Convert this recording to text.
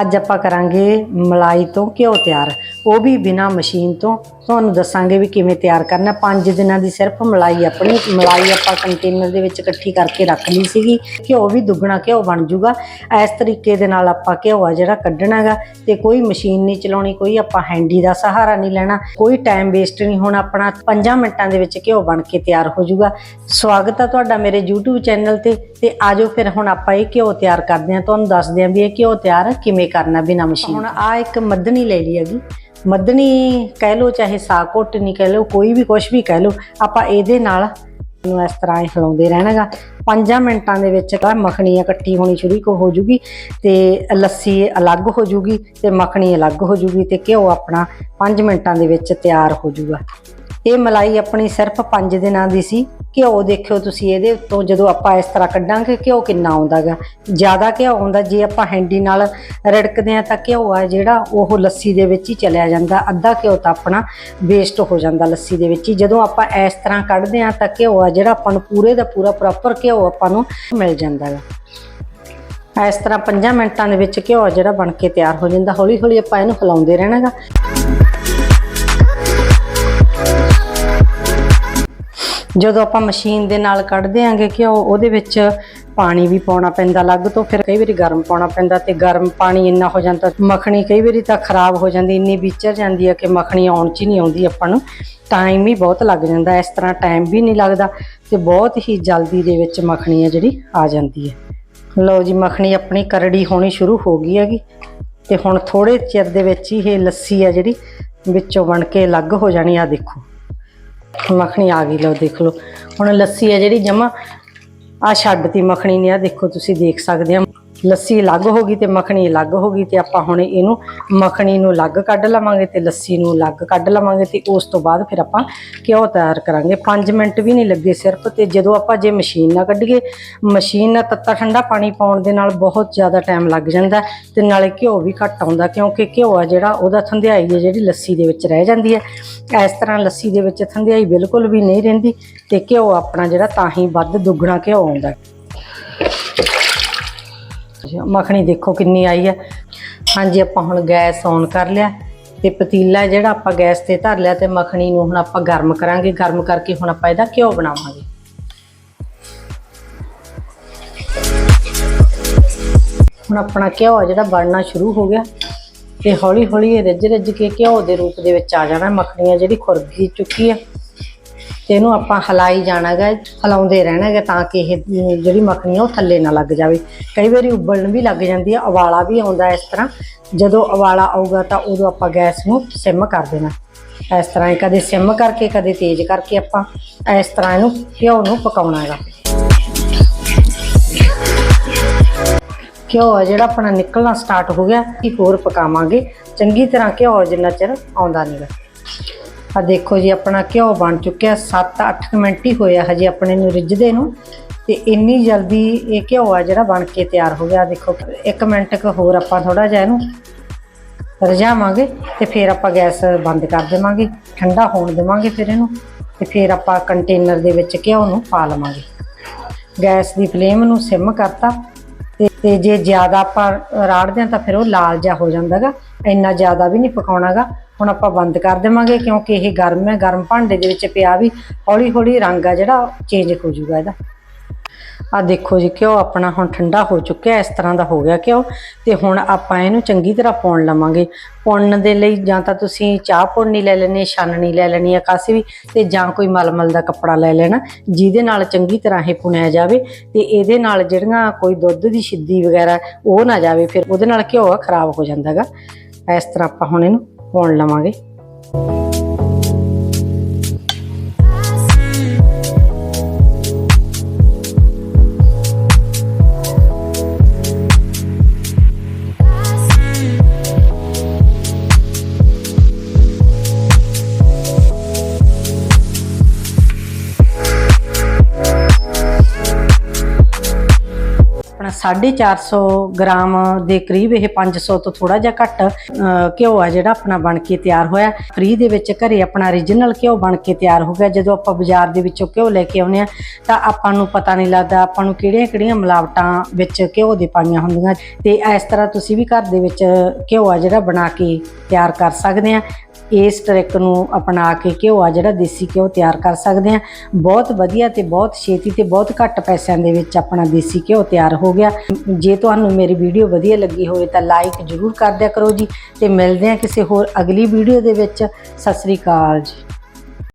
ਅੱਜ ਆਪਾਂ ਕਰਾਂਗੇ ਮਲਾਈ ਤੋਂ ਘਿਓ ਤਿਆਰ। ਉਹ ਵੀ ਬਿਨਾ ਮਸ਼ੀਨ ਤੋਂ ਤੁਹਾਨੂੰ ਦੱਸਾਂਗੇ ਵੀ ਕਿਵੇਂ ਤਿਆਰ ਕਰਨਾ। ਪੰਜ ਦਿਨਾਂ ਦੀ ਸਿਰਫ ਮਲਾਈ ਆਪਣੀ, ਮਲਾਈ ਆਪਾਂ ਕੰਟੇਨਰ ਦੇ ਵਿੱਚ ਇਕੱਠੀ ਕਰਕੇ ਰੱਖ ਲਈ ਸੀਗੀ। ਘਿਓ ਵੀ ਦੁੱਗਣਾ ਘਿਓ ਬਣ ਜੂਗਾ। ਇਸ ਤਰੀਕੇ ਦੇ ਨਾਲ ਆਪਾਂ ਘਿਓ ਆ ਜਿਹੜਾ ਕੱਢਣਾਗਾ ਤੇ ਕੋਈ ਮਸ਼ੀਨ ਨਹੀਂ ਚਲਾਉਣੀ, ਕੋਈ ਆਪਾਂ ਹੈਂਡੀ ਦਾ ਸਹਾਰਾ ਨਹੀਂ ਲੈਣਾ, ਕੋਈ ਟਾਈਮ ਵੇਸਟ ਨਹੀਂ। ਹੋਣਾ ਆਪਣਾ 5 ਮਿੰਟਾਂ ਦੇ ਵਿੱਚ ਘਿਓ ਬਣ ਕੇ ਤਿਆਰ ਹੋ ਜੂਗਾ। ਸਵਾਗਤ ਆ ਤੁਹਾਡਾ ਮੇਰੇ YouTube ਚੈਨਲ ਤੇ ਤੇ ਆਜੋ ਫਿਰ ਹੁਣ ਆਪਾਂ ਇਹ ਘਿਓ ਤਿਆਰ ਕਰਦੇ ਹਾਂ। ਤੁਹਾਨੂੰ ਦੱਸਦੇ ਹਾਂ ਵੀ ਇਹ ਘਿਓ ਤਿਆਰ ਕਿਵੇਂ ਕਰਨਾ ਬਿਨਾਂ ਮਸ਼ੀਨ ਹੁਣ ਆ ਇੱਕ ਮੱਧਣੀ ਲੈ ਲਈ ਹੈਗੀ। ਮੱਧਣੀ ਕਹਿ ਲਓ, ਚਾਹੇ ਸਾਗ ਨਹੀਂ ਕਹਿ ਲਓ, ਕੋਈ ਵੀ ਕੁਝ ਵੀ ਕਹਿ ਲਓ, ਆਪਾਂ ਇਹਦੇ ਨਾਲ ਨੂੰ ਇਸ ਤਰ੍ਹਾਂ ਹੀ ਹਿਲਾਉਂਦੇ ਰਹਿਣਾਗਾ। 5 ਮਿੰਟਾਂ ਦੇ ਵਿੱਚ ਤਾਂ ਮੱਖਣੀ ਇਕੱਠੀ ਹੋਣੀ ਸ਼ੁਰੂ ਕੋ ਹੋ ਜੂਗੀ ਤੇ ਲੱਸੀ ਅਲੱਗ ਹੋ ਜੂਗੀ ਤੇ ਮੱਖਣੀ ਅਲੱਗ ਹੋ ਜੂਗੀ ਤੇ ਘਿਓ ਆਪਣਾ 5 ਮਿੰਟਾਂ ਦੇ ਵਿੱਚ ਤਿਆਰ ਹੋ ਜੂਗਾ। ਇਹ ਮਲਾਈ ਆਪਣੀ ਸਿਰਫ 5 ਦਿਨਾਂ ਦੀ ਸੀ। ਘਿਓ ਦੇਖਿਓ ਤੁਸੀਂ ਇਹਦੇ ਉੱਤੋਂ ਜਦੋਂ ਆਪਾਂ ਇਸ ਤਰ੍ਹਾਂ ਕੱਢਾਂਗੇ, ਘਿਓ ਕਿੰਨਾ ਆਉਂਦਾਗਾ। ਜ਼ਿਆਦਾ ਘਿਓ ਆਉਂਦਾ, ਜੇ ਆਪਾਂ ਹੈਂਡੀ ਨਾਲ ਰੜਕਦੇ ਆ ਤਾਂ ਘਿਓ ਆ ਜਿਹੜਾ ਉਹ ਲੱਸੀ ਦੇ ਵਿੱਚ ਹੀ ਚਲਿਆ ਜਾਂਦਾ, ਅੱਧਾ ਘਿਓ ਤਾਂ ਆਪਣਾ ਵੇਸਟ ਹੋ ਜਾਂਦਾ ਲੱਸੀ ਦੇ ਵਿੱਚ ਹੀ। ਜਦੋਂ ਆਪਾਂ ਇਸ ਤਰ੍ਹਾਂ ਕੱਢਦੇ ਆ ਤਾਂ ਘਿਓ ਆ ਜਿਹੜਾ ਆਪਾਂ ਨੂੰ ਪੂਰੇ ਦਾ ਪੂਰਾ ਪ੍ਰੋਪਰ ਘਿਓ ਆਪਾਂ ਨੂੰ ਮਿਲ ਜਾਂਦਾ ਹੈ ਇਸ ਤਰ੍ਹਾਂ 5 ਮਿੰਟਾਂ ਦੇ ਵਿੱਚ ਘਿਓ ਜਿਹੜਾ ਬਣ ਕੇ ਤਿਆਰ ਹੋ ਜਾਂਦਾ ਹੌਲੀ ਹੌਲੀ ਆਪਾਂ ਇਹਨੂੰ ਹਿਲਾਉਂਦੇ ਰਹਿਣਾਗਾ। ਜਦੋਂ ਆਪਾਂ ਮਸ਼ੀਨ ਦੇ ਨਾਲ ਕੱਢਦੇ ਆਂਗੇ ਕਿ ਉਹ ਉਹਦੇ ਵਿੱਚ ਪਾਣੀ ਵੀ ਪਾਉਣਾ ਪੈਂਦਾ, ਅਲੱਗ ਤੋਂ ਫਿਰ ਕਈ ਵਾਰੀ ਗਰਮ ਪਾਉਣਾ ਪੈਂਦਾ ਤੇ ਗਰਮ ਪਾਣੀ ਇੰਨਾ ਹੋ ਜਾਂਦਾ ਮੱਖਣੀ ਕਈ ਵਾਰੀ ਤਾਂ ਖਰਾਬ ਹੋ ਜਾਂਦੀ, ਇੰਨੀ ਵਿਚਰ ਜਾਂਦੀ ਹੈ ਕਿ ਮੱਖਣੀ ਆਉਣ 'ਚ ਹੀ ਨਹੀਂ ਆਉਂਦੀ ਆਪਾਂ ਨੂੰ। ਟਾਈਮ ਹੀ ਬਹੁਤ ਲੱਗ ਜਾਂਦਾ, ਇਸ ਤਰ੍ਹਾਂ ਟਾਈਮ ਵੀ ਨਹੀਂ ਲੱਗਦਾ ਤੇ ਬਹੁਤ ਹੀ ਜਲਦੀ ਦੇ ਵਿੱਚ ਮੱਖਣੀ ਹੈ ਜਿਹੜੀ ਆ ਜਾਂਦੀ ਹੈ ਲਓ ਜੀ, ਮੱਖਣੀ ਆਪਣੀ ਕਰੜੀ ਹੋਣੀ ਸ਼ੁਰੂ ਹੋ ਗਈ ਹੈਗੀ ਤੇ ਹੁਣ ਥੋੜੇ ਚਿਰ ਦੇ ਵਿੱਚ ਹੀ ਇਹ ਲੱਸੀ ਆ ਜਿਹੜੀ ਵਿੱਚੋਂ ਬਣ ਕੇ ਅਲੱਗ ਹੋ ਜਾਣੀ ਆ ਦੇਖੋ। ਮੱਖਣੀ ਆ ਗਈ, ਲਓ ਦੇਖ ਲਓ। ਹੁਣ ਲੱਸੀ ਹੈ ਜਿਹੜੀ ਜਮਾ। ਆ ਛੱਡਤੀ ਮੱਖਣੀ ਨੇ ਆ ਦੇਖੋ ਤੁਸੀਂ ਦੇਖ ਸਕਦੇ ਆ ਲੱਸੀ ਅਲੱਗ ਹੋ ਗਈ ਤੇ ਮੱਖਣੀ ਅਲੱਗ ਹੋ ਗਈ ਤੇ ਆਪਾਂ ਹੁਣ ਇਹਨੂੰ ਮੱਖਣੀ ਨੂੰ ਅਲੱਗ ਕੱਢ ਲਵਾਂਗੇ ਤੇ ਲੱਸੀ ਨੂੰ ਅਲੱਗ ਕੱਢ ਲਵਾਂਗੇ ਤੇ ਉਸ ਤੋਂ ਬਾਅਦ ਫਿਰ ਆਪਾਂ ਘਿਓ ਤਿਆਰ ਕਰਾਂਗੇ। 5 ਮਿੰਟ ਵੀ ਨਹੀਂ ਲੱਗੇ ਸਿਰਫ ਤੇ ਜਦੋਂ ਆਪਾਂ ਜੇ ਮਸ਼ੀਨ ਨਾਲ ਕੱਢੀਏ, ਮਸ਼ੀਨ ਨਾਲ ਤੱਤਾ ਠੰਡਾ ਪਾਣੀ ਪਾਉਣ ਦੇ ਨਾਲ ਬਹੁਤ ਜ਼ਿਆਦਾ ਟਾਈਮ ਲੱਗ ਜਾਂਦਾ ਤੇ ਨਾਲੇ ਘਿਓ ਵੀ ਘੱਟ ਆਉਂਦਾ ਕਿਉਂਕਿ ਘਿਓ ਆ ਜਿਹੜਾ ਉਹਦਾ ਥੰਧਿਆਈ ਹੈ ਜਿਹੜੀ ਲੱਸੀ ਦੇ ਵਿੱਚ ਰਹਿ ਜਾਂਦੀ ਹੈ। ਇਸ ਤਰ੍ਹਾਂ ਲੱਸੀ ਦੇ ਵਿੱਚ ਥੰਧਿਆਈ ਬਿਲਕੁਲ ਵੀ ਨਹੀਂ ਰਹਿੰਦੀ ਤੇ ਘਿਓ ਆਪਣਾ ਜਿਹੜਾ ਤਾਂ ਹੀ ਵੱਧ ਦੁੱਗਣਾ ਘਿਓ ਆਉਂਦਾ। ਮੱਖਣੀ ਦੇਖੋ ਕਿੰਨੀ ਆਈ ਹੈ ਹਾਂਜੀ, ਆਪਾਂ ਹੁਣ ਗੈਸ ਔਨ ਕਰ ਲਿਆ ਤੇ ਪਤੀਲਾ ਜਿਹੜਾ ਆਪਾਂ ਗੈਸ ਤੇ ਧਰ ਲਿਆ ਤੇ ਮੱਖਣੀ ਨੂੰ ਹੁਣ ਆਪਾਂ ਗਰਮ ਕਰਾਂਗੇ। ਗਰਮ ਕਰਕੇ ਹੁਣ ਆਪਾਂ ਇਹਦਾ ਘਿਓ ਬਣਾਵਾਂਗੇ। ਹੁਣ ਆਪਣਾ ਘਿਓ ਜਿਹੜਾ ਬਣਨਾ ਸ਼ੁਰੂ ਹੋ ਗਿਆ ਤੇ ਹੌਲੀ ਹੌਲੀ ਇਹ ਰਿੱਝ ਰਿੱਝ ਕੇ ਘਿਓ ਦੇ ਰੂਪ ਦੇ ਵਿੱਚ ਆ ਜਾਣਾ। ਮੱਖਣੀਆਂ ਜਿਹੜੀ ਖੁਰਗੀ ਚੁੱਕੀ ਆ। ਤੇ ਇਹਨੂੰ ਆਪਾਂ ਹਲਾਈ ਜਾਣਾਗਾ, ਹਲਾਉਂਦੇ ਰਹਿਣਾਗਾ ਤਾਂ ਕਿ ਇਹ ਜਿਹੜੀ ਮੱਖਣੀ ਆ ਉਹ ਥੱਲੇ ਨਾ ਲੱਗ ਜਾਵੇ। ਕਈ ਵਾਰੀ ਉਬਲਣ ਵੀ ਲੱਗ ਜਾਂਦੀ ਆ ਉਬਾਲਾ ਵੀ ਆਉਂਦਾ ਇਸ ਤਰ੍ਹਾਂ। ਜਦੋਂ ਉਵਾਲਾ ਆਊਗਾ ਤਾਂ ਉਦੋਂ ਆਪਾਂ ਗੈਸ ਨੂੰ ਸਿਮ ਕਰ ਦੇਣਾ। ਇਸ ਤਰ੍ਹਾਂ ਹੀ ਕਦੇ ਸਿਮ ਕਰਕੇ, ਕਦੇ ਤੇਜ਼ ਕਰਕੇ ਆਪਾਂ ਇਸ ਤਰ੍ਹਾਂ ਇਹਨੂੰ ਘਿਓ ਨੂੰ ਪਕਾਉਣਾ ਹੈਗਾ ਘਿਓ ਆ ਜਿਹੜਾ ਆਪਣਾ ਨਿਕਲਣਾ ਸਟਾਰਟ ਹੋ ਗਿਆ ਕਿ ਹੋਰ ਪਕਾਵਾਂਗੇ। ਚੰਗੀ ਤਰ੍ਹਾਂ ਘਿਓ ਜਿੰਨਾ ਚਿਰ ਆਉਂਦਾ ਨਹੀਂਗਾ ਆ ਦੇਖੋ ਜੀ, ਆਪਣਾ ਘਿਓ ਬਣ ਚੁੱਕਿਆ 7-8 ਮਿੰਟ ਹੀ ਹੋਇਆ ਹਜੇ ਆਪਣੇ ਨੂੰ ਰਿੱਝਦੇ ਨੂੰ। ਤੇ ਇੰਨੀ ਜਲਦੀ ਇਹ ਘਿਓ ਆ ਜਿਹੜਾ ਬਣ ਕੇ ਤਿਆਰ ਹੋ ਗਿਆ। ਦੇਖੋ 1 ਮਿੰਟ ਕ ਹੋਰ ਆਪਾਂ ਥੋੜਾ ਜਿਹਾ ਇਹਨੂੰ ਰਜਾਵਾਂਗੇ ਤੇ ਫਿਰ ਆਪਾਂ ਗੈਸ ਬੰਦ ਕਰ ਦੇਵਾਂਗੇ, ਠੰਡਾ ਹੋਣ ਦੇਵਾਂਗੇ ਫਿਰ ਇਹਨੂੰ ਤੇ ਫਿਰ ਆਪਾਂ ਕੰਟੇਨਰ ਦੇ ਵਿੱਚ ਘਿਓ ਨੂੰ ਪਾ ਲਵਾਂਗੇ। ਗੈਸ ਦੀ ਫਲੇਮ ਨੂੰ ਸਿਮ ਕਰਤਾ ਤੇ ਜੇ ਜ਼ਿਆਦਾ ਆਪਾਂ ਰਾੜਦੇ ਹਾਂ ਤਾਂ ਫਿਰ ਉਹ ਲਾਲ ਜਿਹਾ ਹੋ ਜਾਂਦਾਗਾ, ਇੰਨਾ ਜ਼ਿਆਦਾ ਵੀ ਨਹੀਂ ਪਕਾਉਣਾਗਾ। ਹੁਣ ਆਪਾਂ ਬੰਦ ਕਰ ਦੇਵਾਂਗੇ, ਕਿਉਂਕਿ ਇਹ ਗਰਮ ਹੈ, ਗਰਮ ਭਾਂਡੇ ਦੇ ਵਿੱਚ ਪਿਆ ਵੀ ਹੌਲੀ ਹੌਲੀ ਰੰਗ ਆ ਜਿਹੜਾ ਚੇਂਜ ਹੋ ਜਾਊਗਾ ਇਹਦਾ। ਆ ਦੇਖੋ ਜੀ, ਘਿਓ ਆਪਣਾ ਹੁਣ ਠੰਡਾ ਹੋ ਚੁੱਕਿਆ, ਇਸ ਤਰ੍ਹਾਂ ਦਾ ਹੋ ਗਿਆ ਘਿਓ। ਤੇ ਹੁਣ ਆਪਾਂ ਇਹਨੂੰ ਚੰਗੀ ਤਰ੍ਹਾਂ ਪਾਉਣ ਲਵਾਂਗੇ। ਪਾਉਣ ਦੇ ਲਈ ਜਾਂ ਤਾਂ ਤੁਸੀਂ ਚਾਹ ਪੁੰਨੀ ਲੈ ਲੈਣੀ, ਛਾਨਣੀ ਲੈ ਲੈਣੀ ਆ ਕਾਸੀ ਵੀ, ਤੇ ਜਾਂ ਕੋਈ ਮਲਮਲ ਦਾ ਕੱਪੜਾ ਲੈ ਲੈਣਾ, ਜਿਹਦੇ ਨਾਲ ਚੰਗੀ ਤਰ੍ਹਾਂ ਇਹ ਪੁਣਿਆ ਜਾਵੇ। ਤੇ ਇਹਦੇ ਨਾਲ ਜਿਹੜੀਆਂ ਕੋਈ ਦੁੱਧ ਦੀ ਛਿੱਦੀ ਵਗੈਰਾ, ਉਹ ਨਾ ਜਾਵੇ, ਫਿਰ ਉਹਦੇ ਨਾਲ ਘਿਓ ਆ ਖਰਾਬ ਹੋ ਜਾਂਦਾਗਾ। ਇਸ ਤਰ੍ਹਾਂ ਆਪਾਂ ਹੁਣ ਇਹਨੂੰ ਪਾਉਣ ਲਵਾਂਗੇ। ਆਪਣਾ 450 ਗ੍ਰਾਮ ਦੇ ਕਰੀਬ ਇਹ 500 ਤੋਂ ਥੋੜਾ ਜਿਹਾ ਘੱਟ ਘਿਓ ਆ ਜਿਹੜਾ ਆਪਣਾ ਬਣ ਕੇ ਤਿਆਰ ਹੋਇਆ। ਫ੍ਰੀ ਦੇ ਵਿੱਚ ਘਰੇ ਆਪਣਾ origignal ਘਿਓ ਬਣ ਕੇ ਤਿਆਰ ਹੋ ਗਿਆ। ਜਦੋਂ ਆਪਾਂ ਬਾਜ਼ਾਰ ਦੇ ਵਿੱਚੋਂ ਘਿਓ ਲੈ ਕੇ ਆਉਂਦੇ ਆ ਤਾਂ ਆਪਾਂ ਨੂੰ ਪਤਾ ਨਹੀਂ ਲੱਗਦਾ ਆਪਾਂ ਨੂੰ ਕਿਹੜੀਆਂ-ਕਿਹੜੀਆਂ ਮਿਲਾਵਟਾਂ ਵਿੱਚ ਘਿਓ ਦੇ ਪਾਈਆਂ ਹੁੰਦੀਆਂ। ਤੇ ਇਸ ਤਰ੍ਹਾਂ ਤੁਸੀਂ ਵੀ ਘਰ ਦੇ ਵਿੱਚ ਘਿਓ ਆ ਜਿਹੜਾ ਬਣਾ ਕੇ ਤਿਆਰ ਕਰ ਸਕਦੇ ਆ ਇਸ ਟ੍ਰਿਕ ਨੂੰ ਅਪਣਾ ਕੇ ਘਿਓ ਆ ਜਿਹੜਾ ਦੇਸੀ ਘਿਓ ਤਿਆਰ ਕਰ ਸਕਦੇ ਆ ਬਹੁਤ ਵਧੀਆ ਤੇ ਬਹੁਤ ਛੇਤੀ ਤੇ ਬਹੁਤ ਘੱਟ ਪੈਸਿਆਂ ਦੇ ਵਿੱਚ ਆਪਣਾ ਦੇਸੀ ਘਿਓ ਤਿਆਰ ਹੋ ਗਿਆ। ਜੇ ਤੁਹਾਨੂੰ ਮੇਰੀ ਵੀਡੀਓ ਵਧੀਆ ਲੱਗੀ ਹੋਵੇ ਤਾਂ ਲਾਈਕ ਜ਼ਰੂਰ ਕਰ ਦਿਆ ਕਰੋ ਜੀ ਤੇ ਮਿਲਦੇ ਆ ਕਿਸੇ ਹੋਰ ਅਗਲੀ ਵੀਡੀਓ ਦੇ ਵਿੱਚ। ਸਤਿ ਸ੍ਰੀ ਅਕਾਲ ਜੀ।